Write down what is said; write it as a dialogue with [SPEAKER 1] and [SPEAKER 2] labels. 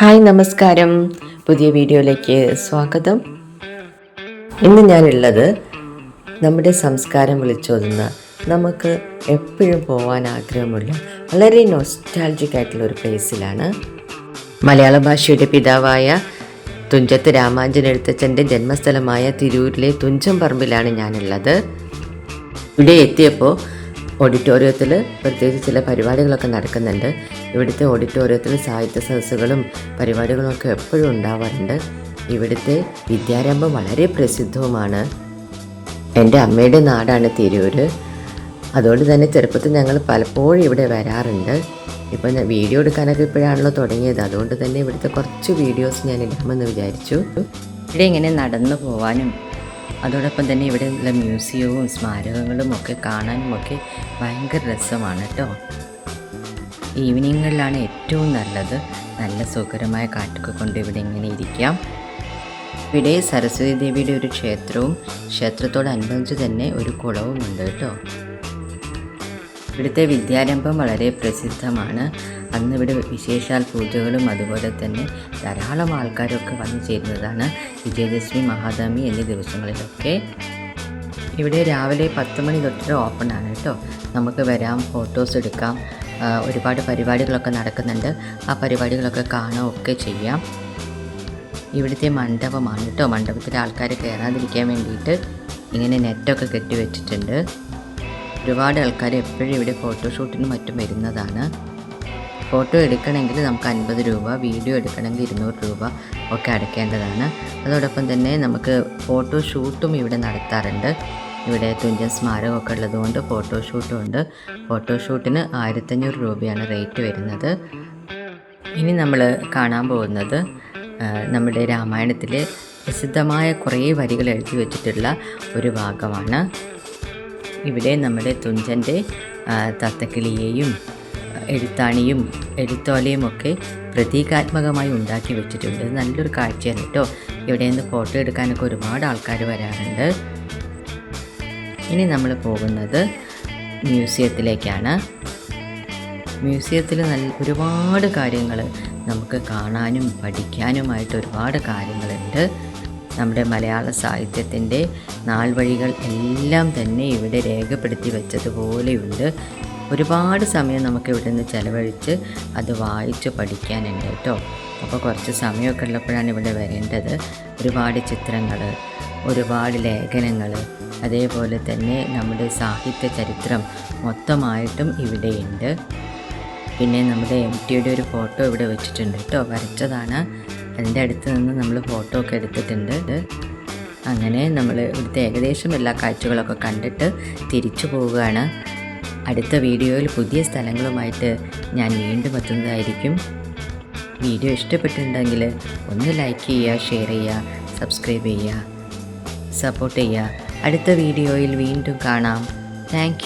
[SPEAKER 1] Hi നമസ്കാരം. പുതിയ വീഡിയോയിലേക്ക് സ്വാഗതം. ഇന്ന് ഞാനുള്ളത് നമ്മുടെ സംസ്കാരം വിളിച്ചോതുന്ന നമുക്ക് എപ്പോഴും പോകാൻ ആഗ്രഹമുള്ള വളരെ നോസ്റ്റാൾജിക് ആയിട്ടുള്ള ഒരു പ്ലേസിലാണ് മലയാള ഭാഷയുടെ പിതാവായ തുഞ്ചത്ത് രാമാഞ്ചൻ എഴുത്തച്ഛന്റെ ജന്മസ്ഥലമായ തിരൂരിലെ തുഞ്ചം പറമ്പിലാണ് ഞാനുള്ളത്. ഇവിടെ എത്തിയപ്പോൾ ഓഡിറ്റോറിയത്തിൽ പ്രത്യേകിച്ച് ചില പരിപാടികളൊക്കെ നടക്കുന്നുണ്ട്. ഇവിടുത്തെ ഓഡിറ്റോറിയത്തിൽ സാഹിത്യ സദസ്സുകളും പരിപാടികളൊക്കെ എപ്പോഴും ഉണ്ടാവാറുണ്ട്. ഇവിടുത്തെ വിദ്യാരംഭം വളരെ പ്രസിദ്ധവുമാണ്. എന്റെ അമ്മയുടെ നാടാണ് തിരൂര്. അതുകൊണ്ട് തന്നെ ചെറുപ്പത്തിൽ ഞങ്ങൾ പലപ്പോഴും ഇവിടെ വരാറുണ്ട്. ഇപ്പം വീഡിയോ എടുക്കാനൊക്കെ ഇപ്പോഴാണല്ലോ തുടങ്ങിയത്. അതുകൊണ്ട് തന്നെ ഇവിടുത്തെ കുറച്ച് വീഡിയോസ് ഞാൻ ഇടാമെന്ന് വിചാരിച്ചു. ഇവിടെ ഇങ്ങനെ നടന്നു പോവാനും അതോടൊപ്പം തന്നെ ഇവിടെയുള്ള മ്യൂസിയവും സ്മാരകങ്ങളും ഒക്കെ കാണാനും ഒക്കെ ഭയങ്കര രസമാണ് കേട്ടോ. ഈവനിങ്ങുകളിലാണ് ഏറ്റവും നല്ലത്. നല്ല സുഖകരമായ കാറ്റൊക്കെ കൊണ്ട് ഇവിടെ ഇങ്ങനെ ഇരിക്കാം. ഇവിടെ സരസ്വതി ദേവിയുടെ ഒരു ക്ഷേത്രവും ക്ഷേത്രത്തോടനുബന്ധിച്ച് തന്നെ ഒരു കുളവും ഉണ്ട് കേട്ടോ. ഇവിടുത്തെ വിദ്യാരംഭം വളരെ പ്രസിദ്ധമാണ്. അന്ന് ഇവിടെ വിശേഷാൽ പൂജകളും അതുപോലെ തന്നെ ധാരാളം ആൾക്കാരൊക്കെ വന്നു ചേരുന്നതാണ് വിജയദശമി മഹാദമി എന്നീ ദിവസങ്ങളിലൊക്കെ. ഇവിടെ രാവിലെ പത്ത് മണി തൊട്ട് ഓപ്പൺ ആണ് കേട്ടോ. നമുക്ക് വരാം ഫോട്ടോസ് എടുക്കാം ഒരുപാട് പരിപാടികളൊക്കെ നടക്കുന്നുണ്ട്. ആ പരിപാടികളൊക്കെ കാണുക ഒക്കെ ചെയ്യാം. ഇവിടുത്തെ മണ്ഡപമാണ് കേട്ടോ. മണ്ഡപത്തിലെ ആൾക്കാർ കയറാതിരിക്കാൻ വേണ്ടിയിട്ട് ഇങ്ങനെ നെറ്റൊക്കെ കെട്ടി വെച്ചിട്ടുണ്ട് ഒരുപാട് ആൾക്കാർ എപ്പോഴും ഇവിടെ ഫോട്ടോഷൂട്ടിനും മറ്റും വരുന്നതാണ്. ഫോട്ടോ എടുക്കണമെങ്കിൽ നമുക്ക് അൻപത് രൂപ വീഡിയോ എടുക്കണമെങ്കിൽ ഇരുന്നൂറ് രൂപ ഒക്കെ അടയ്ക്കേണ്ടതാണ്. അതോടൊപ്പം തന്നെ നമുക്ക് ഫോട്ടോ ഷൂട്ടും ഇവിടെ നടത്താറുണ്ട്. ഇവിടെ തുഞ്ചൻ സ്മാരകമൊക്കെ ഉള്ളതുകൊണ്ട് ഫോട്ടോ ഷൂട്ടും ഉണ്ട്. ഫോട്ടോ ഷൂട്ടിന് ആയിരത്തഞ്ഞൂറ് രൂപയാണ് റേറ്റ് വരുന്നത്. ഇനി നമ്മൾ കാണാൻ പോകുന്നത് നമ്മുടെ രാമായണത്തിലെ പ്രസിദ്ധമായ കുറേ വരികൾ എഴുതി വെച്ചിട്ടുള്ള ഒരു ഭാഗമാണ്. ഇവിടെ നമ്മുടെ തുഞ്ചന്റെ തത്തക്കിളിയെയും എഴുത്താണിയും എഴുത്തോലയും ഒക്കെ പ്രതീകാത്മകമായി ഉണ്ടാക്കി വെച്ചിട്ടുണ്ട്. നല്ലൊരു കാഴ്ചയാണ് കേട്ടോ. ഇവിടെ നിന്ന് ഫോട്ടോ എടുക്കാനൊക്കെ ഒരുപാട് ആൾക്കാർ വരാറുണ്ട്. ഇനി നമ്മൾ പോകുന്നത് മ്യൂസിയത്തിലേക്കാണ്. മ്യൂസിയത്തിൽ നല്ല ഒരുപാട് കാര്യങ്ങൾ നമുക്ക് കാണാനും പഠിക്കാനുമായിട്ട് ഒരുപാട് കാര്യങ്ങളുണ്ട്. നമ്മുടെ മലയാള സാഹിത്യത്തിന്റെ നാൾവഴികൾ എല്ലാം തന്നെ ഇവിടെ രേഖപ്പെടുത്തി വെച്ചതുപോലെയുണ്ട്. ഒരുപാട് സമയം നമുക്ക് ഇവിടെ നിന്ന് ചിലവഴിച്ച് അത് വായിച്ച് പഠിക്കാനുണ്ട് കേട്ടോ. അപ്പോൾ കുറച്ച് സമയമൊക്കെ ഉള്ളപ്പോഴാണ് ഇവിടെ വരേണ്ടത്. ഒരുപാട് ചിത്രങ്ങൾ ഒരുപാട് ലേഖനങ്ങൾ അതേപോലെ തന്നെ നമ്മുടെ സാഹിത്യ ചരിത്രം മൊത്തമായിട്ടും ഇവിടെയുണ്ട്. പിന്നെ നമ്മുടെ എം ടിയുടെ ഒരു ഫോട്ടോ ഇവിടെ വെച്ചിട്ടുണ്ട് കേട്ടോ. വരച്ചതാണ് അതിന്റെ അടുത്ത് നിന്ന് നമ്മൾ ഫോട്ടോ ഒക്കെ എടുത്തിട്ടുണ്ട്. അങ്ങനെ നമ്മൾ ഇവിടുത്തെ ഏകദേശം എല്ലാ കാഴ്ചകളൊക്കെ കണ്ടിട്ട് തിരിച്ചു പോവുകയാണ്. അടുത്ത വീഡിയോയിൽ പുതിയ സ്ഥലങ്ങളുമായിട്ട് ഞാൻ വീണ്ടും എത്തുന്നതായിരിക്കും. വീഡിയോ ഇഷ്ടപ്പെട്ടിട്ടുണ്ടെങ്കിൽ ഒന്ന് ലൈക്ക് ചെയ്യുക ഷെയർ ചെയ്യുക സബ്സ്ക്രൈബ് ചെയ്യുക സപ്പോർട്ട് ചെയ്യുക. അടുത്ത വീഡിയോയിൽ വീണ്ടും കാണാം. താങ്ക്